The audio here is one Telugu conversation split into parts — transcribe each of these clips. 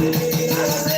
Thank you.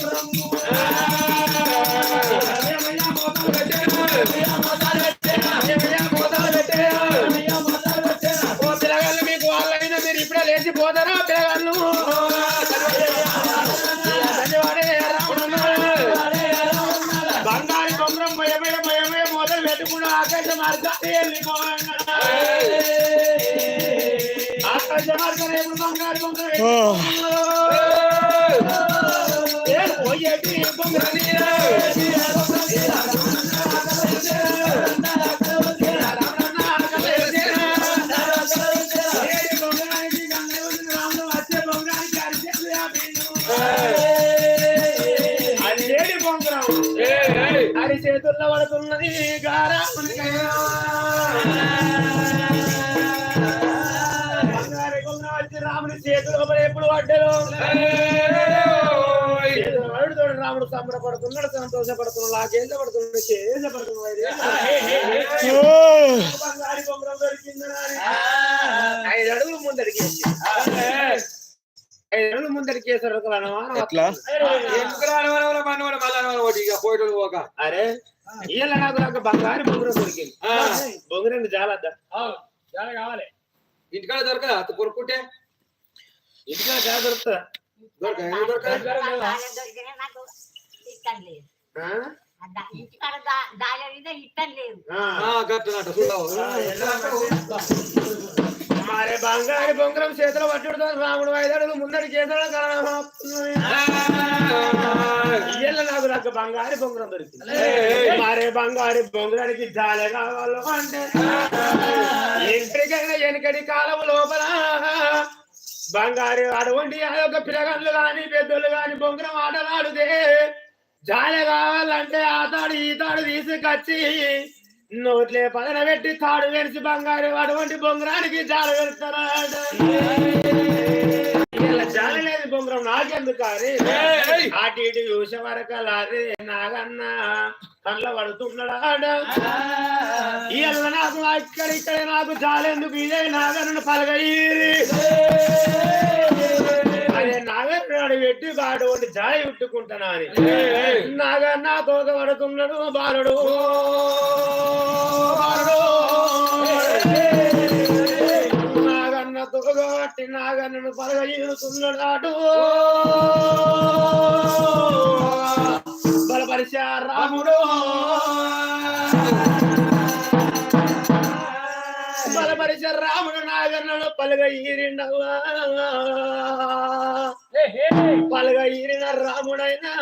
ఓ పోయేటి బొమ్మరని చేతుల్లో పడుతున్నది గారా వచ్చి రాముని చేతులు ఎప్పుడు పడ్డారు? రాముడు సంబరపడుతున్నాడు సంతోషపడుతున్నాడు ఆ చేత పడుతున్నాడు చేత పడుతున్నాడు బంగారు బొంగరం దొరికిందని ఐదు అడుగులు ముందడికి ఐదు అడుగులు ముందడికి వేసారు ఎట్లా? అరే ఇయ్యాల నాకు నాకు బంగారు బొంగురం దొరికింది. బొంగురం జాలద్దా చాలా కావాలి. ఇంటికాడ దొరకదా? కొరుక్కుంటే ఇంటికి చాలా దొరుకుతుందా? దొరక ఎందుకు దొరకదు? దొరికినా నాకు ఇష్టం లేదు ఇంటికాడ దాని మీద ఇష్టం లేదు మరే బంగారు బొంగురం చేతిలో పట్టుడుతో రాముడు ఐదడుగు ముందడి చేతుల ఇయ్యాల నాకు నాకు బంగారు బొంగురం దొరికింది. మరే బంగారు బొంగురానికి జాలే కావాలో అంటే. ఎంకడికైనా వెనకడి కాలం లోపల బంగారు అటువంటి అదొక పిల్లగాళ్ళు గాని పెద్దోళ్ళు గాని బొంగురం ఆటలాడితే జాలే కావాలంటే ఆ తాడు ఈ తాడు తీసుకొచ్చి నోట్లే పదన పెట్టి తాడు వెలిసి బంగారు అటువంటి బొంగరానికి జాల ఇలా జాల లేదు బొంగరం నాకెందుకు అని అటు ఇటు చూసే వరకు అలాగే నాగన్న. కళ్ళ పడుతున్నాడా? ఇళ్ళ నాకు ఇక్కడ ఇక్కడ నాకు జాలెందుకు ఇదే నాగన్న పలగయ్యి అదే నాగన్నాడు పెట్టి వాడు ఒకటి జాయి ఉట్టుకుంటున్నా అని. నాగన్న తోక పడుతున్నాడు బాలుడు. బాలుడు. నాగన్న తోక పట్టి నాగన్నను పలగ ఈడుతున్నాడు బలపరిచా రాముడు. బలపరిచ రాముడు నాగన్నను పలుగ ఈరిండవా పలుగ ఈరిన రాముడైనా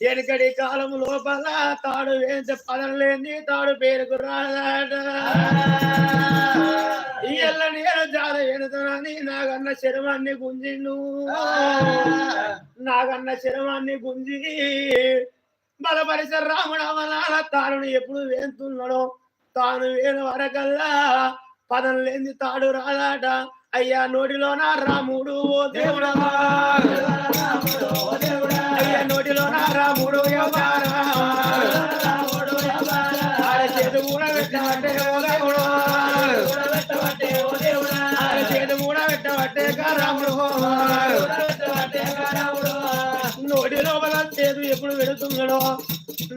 వెనకడి కాలం లోపల తాడు వేంచ పదం లేని తాడు పేరుకు ఇయ్యల్ల నేను జాల వెనుతున్నాని నాగన్న శరమాన్ని గుంజిండు. నాగన్న శరమాన్ని గుంజి బలపరిచ రాముడు అవనాల తాను ఎప్పుడు వేస్తున్నాడో తాను వేల వరకల్లా పదం లేని తాడు రాదాట అయ్యా నోటిలోన రాముడు ఓ దేవుడా. అయ్యా నోటిలోన రాముడు ఎవరా పెడుతున్నాడో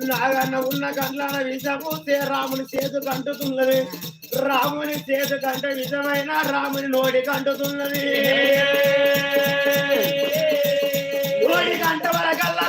నాగన్న ఉన్న కండ్లాన విషము తే- రాముని చేతుకు అంటుతున్నది రాముని చేతు కంట విషమైన రాముని నోటి కంటుతున్నది. నోటి కంట వరకల్లా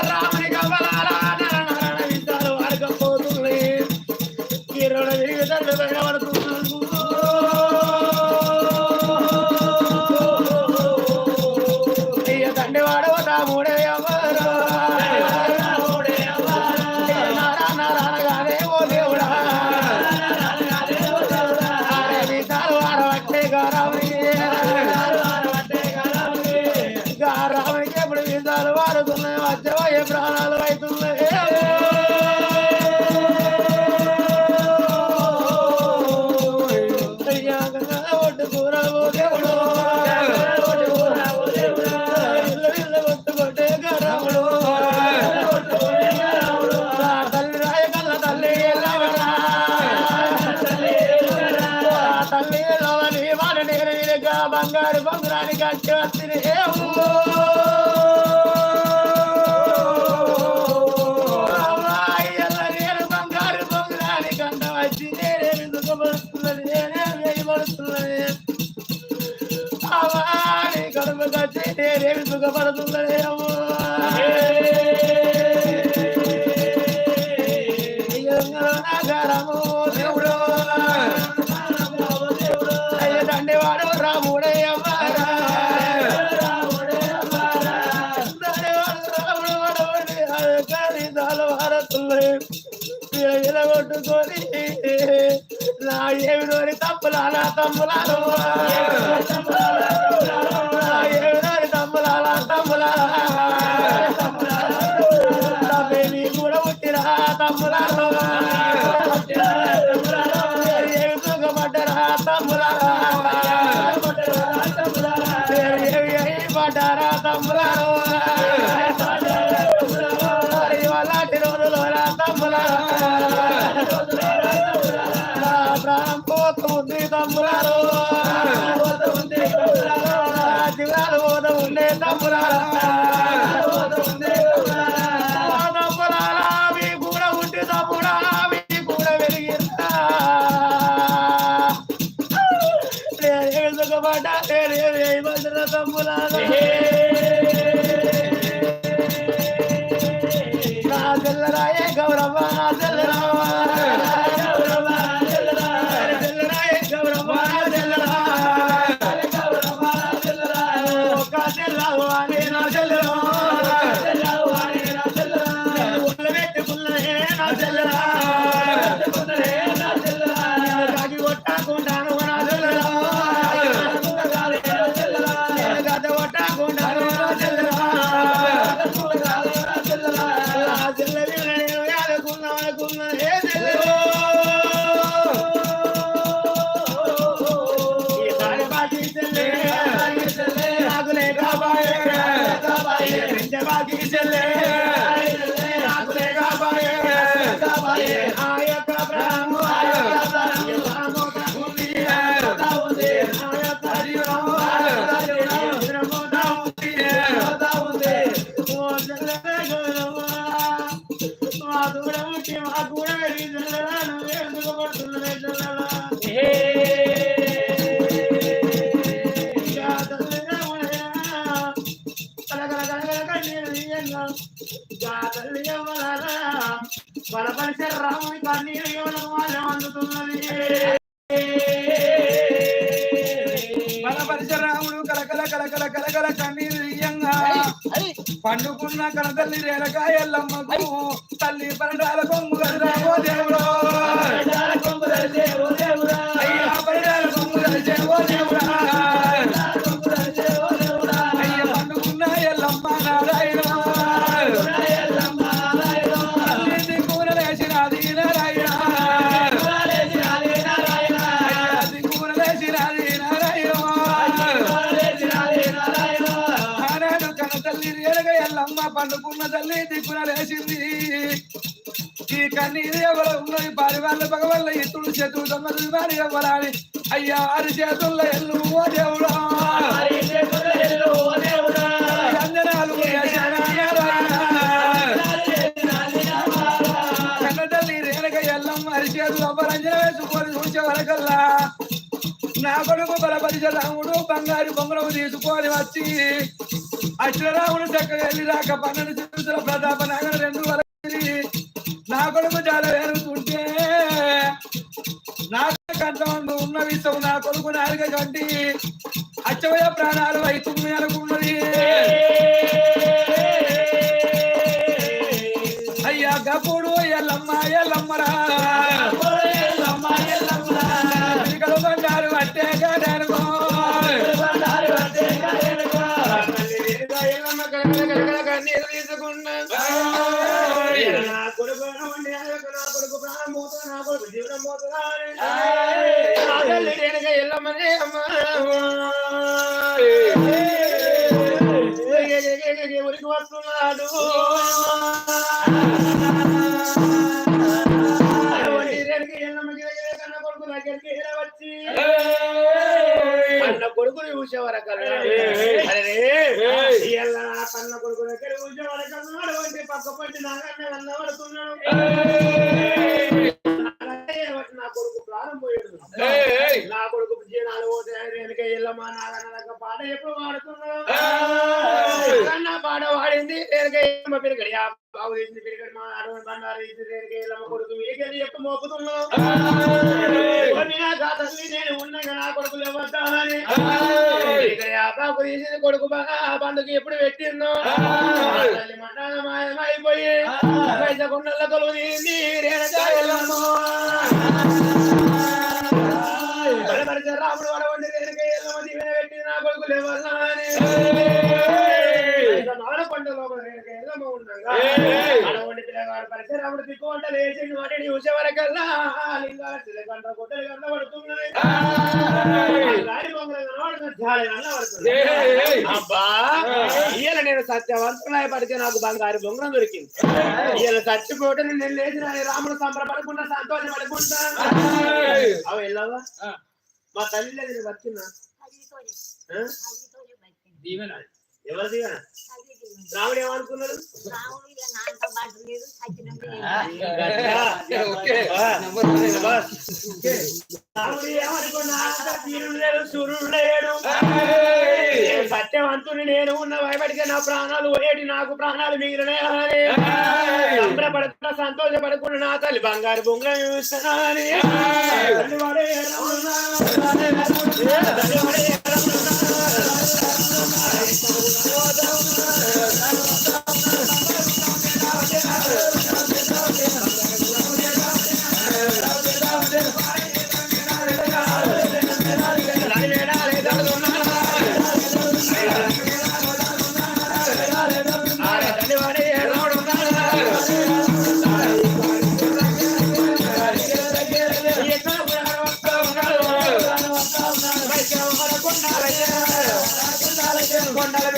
కచ్చి నేనేమి సుఖపడుతున్నది దేవుడు. అయ్య రాముడయ్యమ్మ కొట్టుకొని నా ఏమిదోని తప్పులాలా తమ్ములాలు పోతుంది తమ్ములారు పండుకున్న కనతల్లి రేలకాయల్లమ్మకు తల్లి పరడాలకు పండుకున్న తల్లి దిక్కున లేచింది ఈ కన్నీరు ఎవరు ఉన్నది పారి వాళ్ళ పగ వల్ల ఇతుడు చేతులు తొమ్మిది వారి ఎవరాని అయ్యా వారి చేతుల్లో ఎల్లు ఓ దేవుడా. అంజనాలు కన్న తల్లి చేతులు అవ్వరంజన వేసుకొని చూసే వరకల్లా నా కొడుకు బలపరిచ రాముడు బంగారు బొమ్మలు తీసుకొని వచ్చి అశ్వరాముడు చక్కగా వెళ్ళి రాక పన్నెండు చిరుతుల ప్రతాప నగర రెండు వరకు నా కొడుకు చాలా వేరుతుంటే నా కంటమందు ఉన్న విషయం నా కొడుకు నాలుగ కంటి అచ్చవయ ప్రాణాలు అవుతుంది అనుకున్నది కొడుకుని చూసేవారు కన్న పక్క పట్టి నాగన్న కన్న నా కొడుకు ప్రాణం పోయాడు. నా కొడుకు జీనాలు పోతాయి వెనక ఇల్లమ్మా పాట ఎప్పుడు పాడుతున్నాడు? పాట పాడింది వెనక మా అడవని బండారు ఇది కొడుకు. మీకు చెప్పి మోపుతున్నాడు నా తల్లి నేను ఉన్నాక కొడుకు బాగా బంధుకు ఎప్పుడు పెట్టిందో? తల్లి మండలం పైస కొండల కొలువు తీసి రాముడు వడవండి రేణుకయ్యమ్మ దీవెన పెట్టి నా కొడుకులు ఇవ్వాలని పరిసరాముడు నేను సత్యవంతులాయ పడితే నాకు బంగారు బొంగరం దొరికింది. ఇయ్యాల చచ్చిపోతే నేను లేచిన రాముడు సంబరపడకుండా సంతోషపడకుండా. అవి వెళ్ళావా? మా తల్లి నేను వచ్చినా దీవెనాలి ఎవరిది రాముడు రాముడు లేడు సత్యవంతుని నేను ఉన్న భయపడితే నా ప్రాణాలు పోయేటి నాకు ప్రాణాలు మిగిలినే సంబరపడకుండా నా తల్లి బంగారు బొంగ చూస్తున్నాను ధన్యవాడే ధన్యవాడే Yeah. cuando le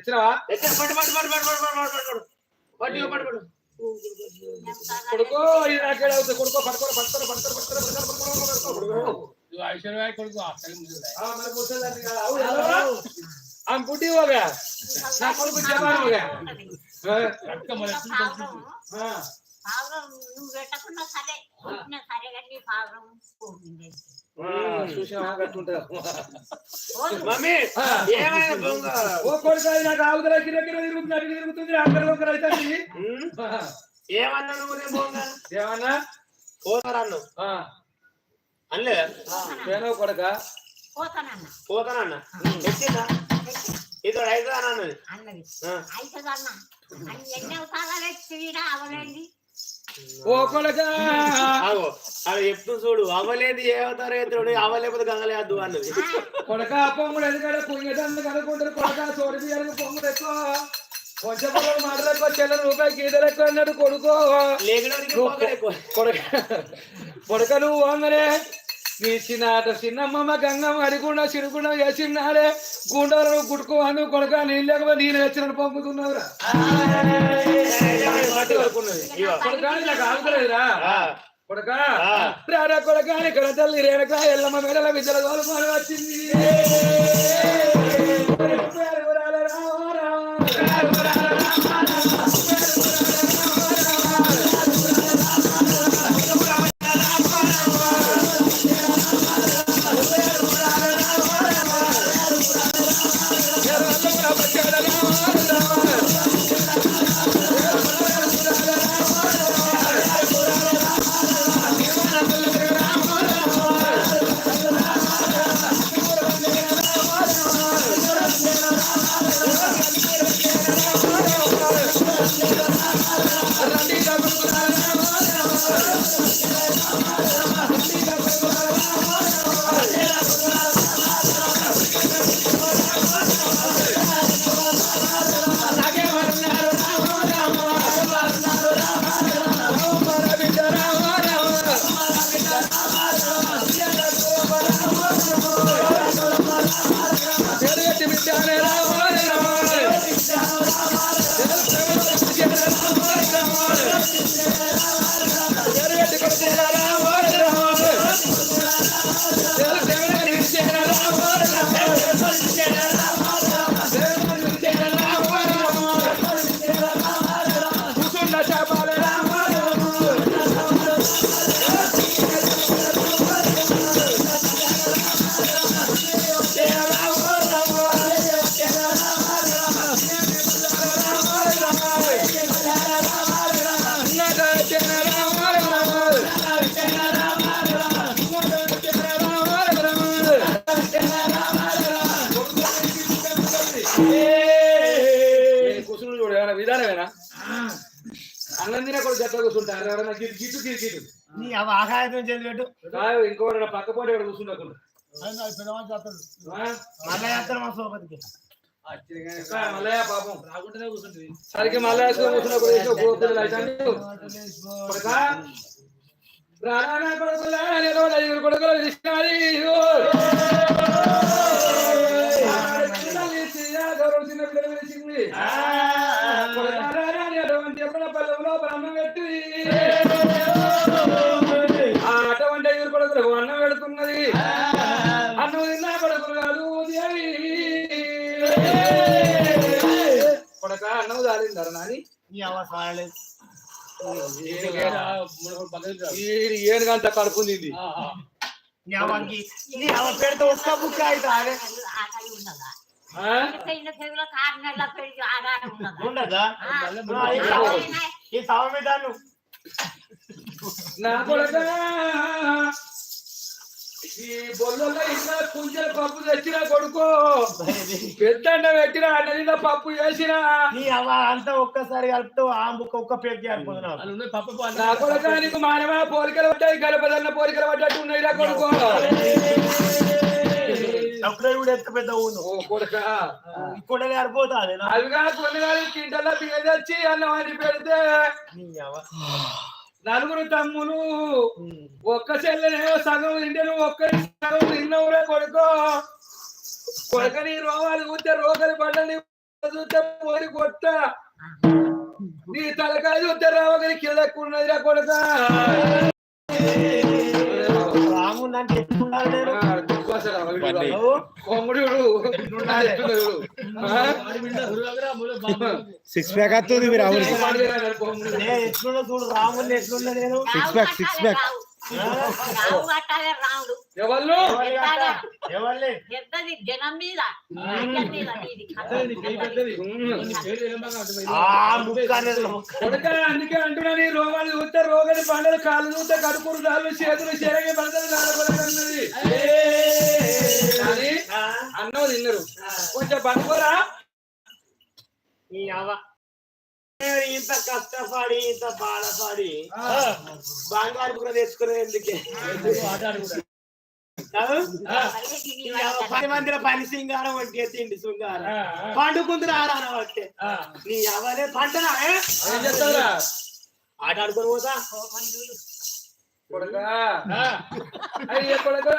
తెచ్చినావా తెచ్చిన పట్టు పట్టు పట్టు పట్టు పట్టు పట్టు పట్టు పట్టు పట్టు పట్టు కొడుకో ఇది నాకేడ అవుతుంది కొడుకో పట్టుకోరు పట్టుకోరు పట్టుకోరు పట్టుకోరు పట్టుకోరు పట్టుకోరు పట్టుకోరు కొడుకో ಇದು ಐಶ್ವರ್ಯ ಕೊಡ್ತು ಅಷ್ಟೇ ಅವ್ನು ಬುಡ್ಡಿ ಹೋಗ ನಾ ಕೊಡ್ಬೇಕು ಜಮಾನ ಹೋಗ ರಕ್ತ ಮಳೆ పావురం నువ్వు పెట్టకుండా సరే సరే కట్టి పావురం నాకు ఆవు దగ్గర కింద కింద తిరుగుతుంది తిరుగుతుంది అందరి ఒకరు అయితే ఏమన్నా నువ్వు నేను పోగా ఏమన్నా? పోతారన్ను అనలే నేను కొడక? పోతానన్న. పోతానన్న. అన్నది. అన్నది అయితే అన్న ఎన్ని అవతారాలు వీడా అవలేండి ఓ కొలగా అది చెప్తూ చూడు అవలేదు ఏ అవతారేతుడు అవలేకపోతే గంగలేదు అన్నది కొడక పొంగుడు ఎదుగడ పుంగదన్ను కనుకుంటారు కొడక సోడిపి ఎరుగు పొంగుడు ఎక్కువ. కొంచెం మాటలకు చెల్ల రూపాయి గీతలు ఎక్కువ అన్నాడు కొడుకో. కొడక నువ్వు వంగనే నీచినాట చిన్నమ్మ గంగమ్మ అడిగుండా చిరుగుండా వేసినాడే. గుండాలను గుట్టుకోవాను కొడక నేను లేకపోతే నేను వేసినట్టు పంపుతున్నావురా. ఆగుతలేదురా కొడక? కొడక? అని కడతల్లి రేణక ఎల్లమ్మ మేడల విద్యల వచ్చింది. గిట్టు గిట్టు గిట్టు నీ అవ ఆకాయం చెంది పెట్టు. కాదు ఇంకోటి పక్క పోటీ కూర్చుండకుండా. మా సోపతికి మల్లయ్య పాపం. రాకుండానే కూర్చుంటుంది. సరికి మల్లయ్య కూర్చున్నప్పుడు కొడుకులా ఏడు గంట కడుపుంది ఇది. నెలల పెరిగి ఆధారం ఉన్నదా ఉండదా ఈ నా ఈ బొల్లలో ఇంకా కుంచెల పప్పు తెచ్చిన కొడుకో. పెద్ద పెట్టిన అన్నదిన పప్పు చేసిన. నీ అవ అంతా ఒక్కసారి కలుపుతూ ఆ బుక్ ఒక్క పేరు కొడక నీకు మానవ పోలికలు పడ్డాయి గలపదన్న పోలికలు పడ్డట్టు ఉన్నాయి రా కొడుకో. అప్పుడే కూడా ఎంత పెద్ద ఊను ఓ కొడక. ఇక్కడ సరిపోతుంది నా అవిగా కొన్ని కానీ కింటల్లో బియ్యం తెచ్చి అన్నం అని పెడితే. నీ అవ నలుగురు తమ్ములు. ఒక్క చెల్లెనేమో సగం తింటాను ఒక్క సగం తిన్నవురే కొడుకో. కొడుకని రోగాలు చూస్తే రోగాలు పడ్డని చూస్తే పోరి కొట్ట. నీ తలకాయ చూస్తే రావగని కిందకున్నదిరా కొడుక. రాముడు అంటే సిక్స్ ప్యాక్ వస్తుంది మీరు అవును నేను. ఎట్లున్నా చూడు రాముడిని రాముడు. పెద్దది జనం మీద. అందుకే అంటున్నా నీ రోగాలు చూస్తే రోగాలు పండలు కాళ్ళు చూస్తే కడుపులు దాళ్ళు చేతులు చెరగి పడతలు నాడబడన్నది కానీ ఆ, అన్నం తిన్నారు కొంచెం పనుకోరా? ఈ అవ నేను ఇంత కష్టపడి ఇంత బాధపడి బంగారు కూడా తెచ్చుకునేది ఎందుకే పది మందిలో పని సింగారం వంటి తిండి శృంగారం పండుకుందరు ఆరాన వట్టే నీ అవనే పంటనా ఆట ఆడుకొని పోతా అయ్య కొడుకు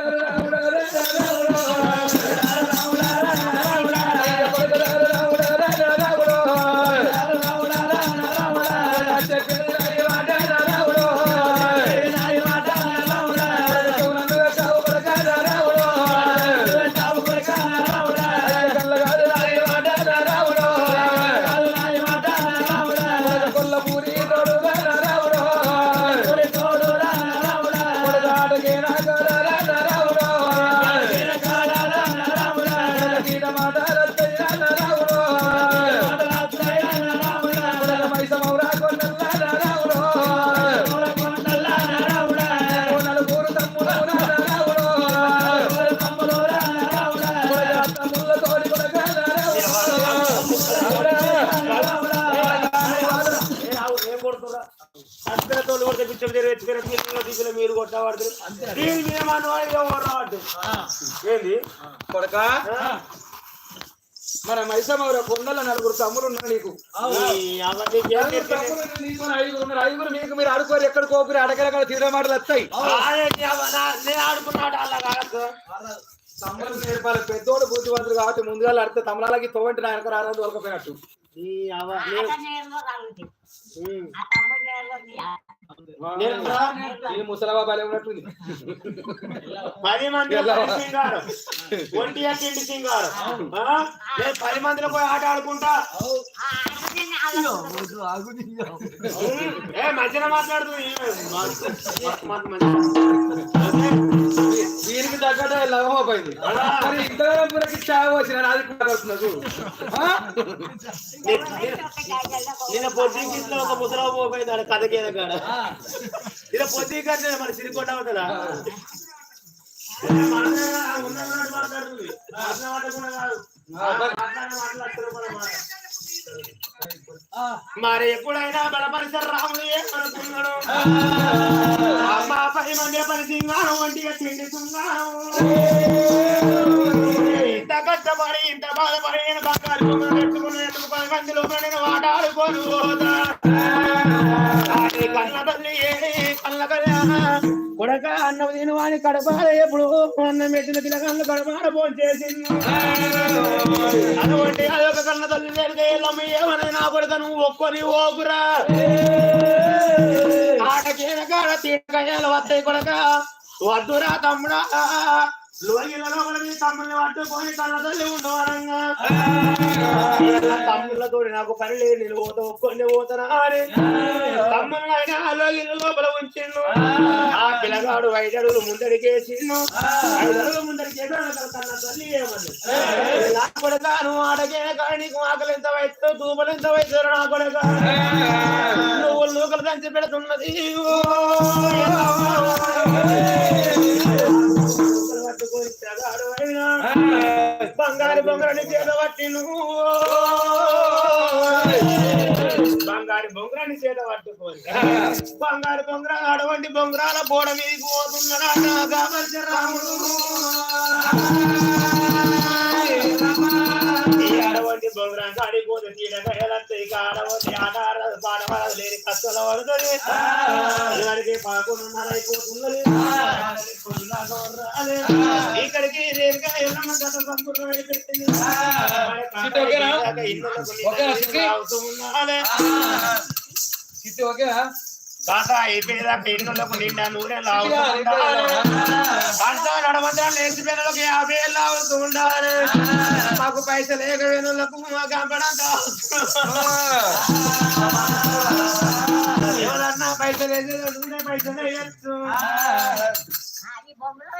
మీరు దీని మీద ఓడరావద్దు ఏంది? కొడక? మన మైసమ్మ కొండల నలుగురు తమ్ముడు ఉన్నారు నీకు? తమ్ముడు నీకు ఐదుగురు ఉన్నారు. ఐదుగురు మీకు మీరు ఆడుకోరు ఎక్కడ కోపరి అడగరగల తీరే మాటలు వస్తాయి. తమ్ముడు నేర్పాలి. పెద్దోడు బుద్ధివంతుడు కాబట్టి ముందుగా అడితే తమ్ముళ్ళకి తోవంటి నాయనక ఈ అవ్వ నేను- అతను నేర్వగలుగుతుంది ఉమ్. ఆ తమ్ముడు నేర్వది నేర్పరా? ఈ ముసలబా బలే ఉన్నట్టుంది పది మంది సింగారం ఒంటి తిండి సింగారం ఆ? నేను పది మందిలో పోయి ఆట ఆడుకుంటా. ఏ మధ్యన మాట్లాడుతుంది. దీనికి తగ్గట్టు లవం అయిపోయింది మరి ఇంతకాలం పూరకి చావు వచ్చిన అది కూడా చూడు. ఆ? నిన్న పొద్దుకి ఒక ముసలావు పోపోయింది ఆడ కథ గీత కాడ. ఇలా పొద్దుకి కట్టిన మన సిరికొండ అవుతుందా మాట్లాడుతుంది కాదు. మరి ఎప్పుడైనా బలపరిచారు రాముడు ఏమనుకున్నాడు? అమ్మ పది మంది పని సింగారం ఒంటిగా తిండి సింగారం ఇంత కష్టపడి ఇంత బాధపడి నేను బంగారు పది మందిలో నేను వాటాడుకోను కన్న తల్లి కొడక అన్నం తిని వాని కడపాల ఎప్పుడు? అన్నం పెట్టిన పిల్లగాళ్ళు కడపాల ఫోన్ చేసింది అటువంటి అదొక కన్న తల్లి లేక ఎల్లమ్మ ఏమని నా కొడుక నువ్వు ఒక్కొని ఓకురా? ఆటకేన కాడ తీటకాయలు వస్తాయి కొడక. వద్దురా తమ్ముడా. లోగిలలో కూడా మీ పట్టు పోయి కళ్ళ తల్లి ఉండవరంగా తమ్ముళ్ళతో నాకు పని లేదు నేను పోతా ఒక్కొని పోతానా అని. తమ్ముళ్ళు అయినా లోగిల లోపల ఉంచిండు. ఆ పిల్లగాడు ఐదడుగులు ముందడికేసిండు. ఐదడుగులు ముందడికేసి కళ్ళ తల్లి ఏమన్నా నా కొడక నువ్వు ఆడకే కానీ నీకు ఆకలి ఎంత వయసు తూపలు ఎంత వయసు నా కొడక. నువ్వు లోకలు దంచి పెడుతున్నది. బంగారు బొంగరాన్ని చేత పట్టి నువ్వు బంగారు బొంగరాన్ని చేత పట్టుకొని. బంగారు బొంగర అటువంటి బొంగరాల బోడ మీదకి పోతున్నాడా కాబట్టి రాముడు. అడవంటి బొంగరం కాడికి పోతే తీరగా ఎలత్తాయి ఆడవంటి ఆట ఆడదు పాడవాడదు లేని కష్టాల పడుతుంది ఇక్కడికి పదకొండున్నర అయిపోతున్నది. ఇక్కడికి రేపుగా ఎల్లమ్మ గత సంపూర్ణ పెట్టింది? అవుతూ ఓకేనా కాక అయిపోయేదాకా ఇళ్ళకు నిండా నూనె చిట్టిగా, లావుతూ అయిపోయేదా? ఉండాలి. పంట నడవంతా లేచి పిల్లలకు యాభై ఏళ్ళు మాకు పైసలు లేక వేనులకు మా ఎవరన్నా పైసలు నూనె పైసలు వేయచ్చు బొమ్మరా.